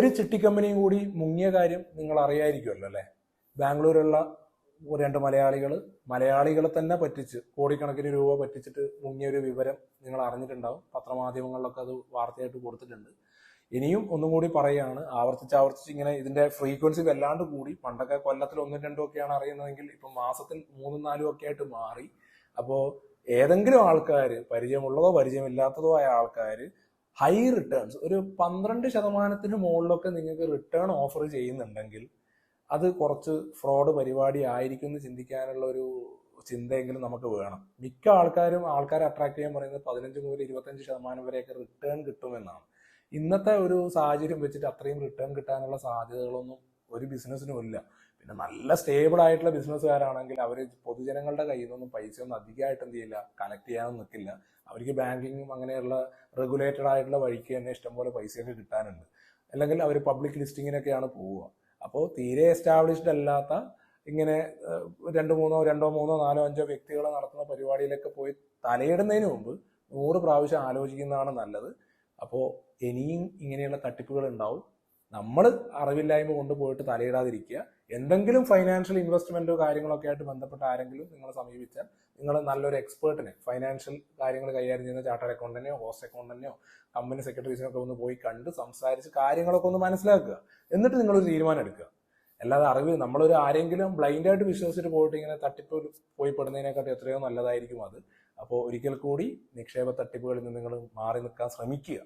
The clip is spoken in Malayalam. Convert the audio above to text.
ഒരു ചിട്ടി കമ്പനിയും കൂടി മുങ്ങിയ കാര്യം നിങ്ങൾ അറിയായിരിക്കുമല്ലോ അല്ലേ? ബാംഗ്ലൂരുള്ള രണ്ട് മലയാളികൾ മലയാളികളെ തന്നെ പറ്റിച്ച് കോടിക്കണക്കിന് രൂപ പറ്റിച്ചിട്ട് മുങ്ങിയ ഒരു വിവരം നിങ്ങൾ അറിഞ്ഞിട്ടുണ്ടാവും. പത്രമാധ്യമങ്ങളിലൊക്കെ അത് വാർത്തയായിട്ട് കൊടുത്തിട്ടുണ്ട്. ഇനിയും ഒന്നും കൂടി പറയുകയാണ് ആവർത്തിച്ച് ആവർത്തിച്ച് ഇങ്ങനെ ഇതിന്റെ ഫ്രീക്വൻസി വല്ലാണ്ട് കൂടി. പണ്ടൊക്കെ കൊല്ലത്തിൽ ഒന്നും രണ്ടും ഒക്കെയാണ് അറിയുന്നതെങ്കിൽ ഇപ്പൊ മാസത്തിൽ മൂന്നും നാലും ഒക്കെ ആയിട്ട് മാറി. അപ്പോൾ ഏതെങ്കിലും ആൾക്കാർ പരിചയമുള്ളതോ പരിചയമില്ലാത്തതോ ആയ ആൾക്കാർ ഹൈ റിട്ടേൺസ് ഒരു പന്ത്രണ്ട് ശതമാനത്തിന് മുകളിലൊക്കെ നിങ്ങൾക്ക് റിട്ടേൺ ഓഫർ ചെയ്യുന്നുണ്ടെങ്കിൽ അത് കുറച്ച് ഫ്രോഡ് പരിപാടി ആയിരിക്കും എന്ന് ചിന്തിക്കാനുള്ള ഒരു ചിന്തയെങ്കിലും നമുക്ക് വേണം. മിക്ക ആൾക്കാരും ആൾക്കാരെ അട്രാക്ട് ചെയ്യാൻ പറയുന്നത് പതിനഞ്ച് മുതൽ ഇരുപത്തഞ്ച് ശതമാനം വരെയൊക്കെ റിട്ടേൺ കിട്ടുമെന്നാണ്. ഇന്നത്തെ ഒരു സാഹചര്യം വെച്ചിട്ട് അത്രയും റിട്ടേൺ കിട്ടാനുള്ള സാധ്യതകളൊന്നും ഒരു ബിസിനസ്സിനും ഇല്ല. പിന്നെ നല്ല സ്റ്റേബിൾ ആയിട്ടുള്ള ബിസിനസ്സുകാരാണെങ്കിൽ അവർ പൊതുജനങ്ങളുടെ കയ്യിൽ നിന്നൊന്നും പൈസ ഒന്നും അധികമായിട്ട് എന്ത് ചെയ്യില്ല കളക്ട് ചെയ്യാനൊന്നും നിൽക്കില്ല അവർക്ക് ബാങ്കിങ്ങും അങ്ങനെയുള്ള റെഗുലേറ്റഡ് ആയിട്ടുള്ള വഴിക്ക് തന്നെ ഇഷ്ടംപോലെ പൈസയൊക്കെ കിട്ടാനുണ്ട്. അല്ലെങ്കിൽ അവർ പബ്ലിക് ലിസ്റ്റിങ്ങിനൊക്കെയാണ് പോവുക. അപ്പോൾ തീരെ എസ്റ്റാബ്ലിഷ്ഡ് അല്ലാത്ത ഇങ്ങനെ രണ്ട് മൂന്നോ രണ്ടോ മൂന്നോ നാലോ അഞ്ചോ വ്യക്തികൾ നടത്തുന്ന പരിപാടിയിലൊക്കെ പോയി തലയിടുന്നതിന് മുമ്പ് നൂറ് പ്രാവശ്യം ആലോചിക്കുന്നതാണ് നല്ലത്. അപ്പോൾ ഇനിയും ഇങ്ങനെയുള്ള തട്ടിപ്പുകൾ ഉണ്ടാവും. നമ്മൾ അറിവില്ലായ്മ കൊണ്ടുപോയിട്ട് തലയിടാതിരിക്കുക. എന്തെങ്കിലും ഫൈനാൻഷ്യൽ ഇൻവെസ്റ്റ്മെന്റോ കാര്യങ്ങളൊക്കെ ആയിട്ട് ബന്ധപ്പെട്ട ആരെങ്കിലും നിങ്ങളെ സമീപിച്ചാൽ നിങ്ങൾ നല്ലൊരു എക്സ്പേർട്ടിനെ ഫൈനാൻഷ്യൽ കാര്യങ്ങൾ കൈകാര്യം ചെയ്യുന്ന ചാർട്ടേഡ് അക്കൗണ്ടന്റെയോ ഹോസ്റ്റ് അക്കൗണ്ടന്റെയോ കമ്പനി സെക്രട്ടറീസിനൊക്കെ ഒന്ന് പോയി കണ്ട് സംസാരിച്ച് കാര്യങ്ങളൊക്കെ ഒന്ന് മനസ്സിലാക്കുക. എന്നിട്ട് നിങ്ങളൊരു തീരുമാനം എടുക്കുക. അല്ലാതെ അറിവ് നമ്മളൊരു ആരെങ്കിലും ബ്ലൈൻഡായിട്ട് വിശ്വസിച്ചിട്ട് പോയിട്ട് ഇങ്ങനെ തട്ടിപ്പ് പോയി പെടുന്നതിനെക്കാട്ടി എത്രയോ നല്ലതായിരിക്കും അത്. അപ്പോൾ ഒരിക്കൽ കൂടി നിക്ഷേപ തട്ടിപ്പുകളിൽ നിന്ന് നിങ്ങൾ മാറി നിൽക്കാൻ ശ്രമിക്കുക.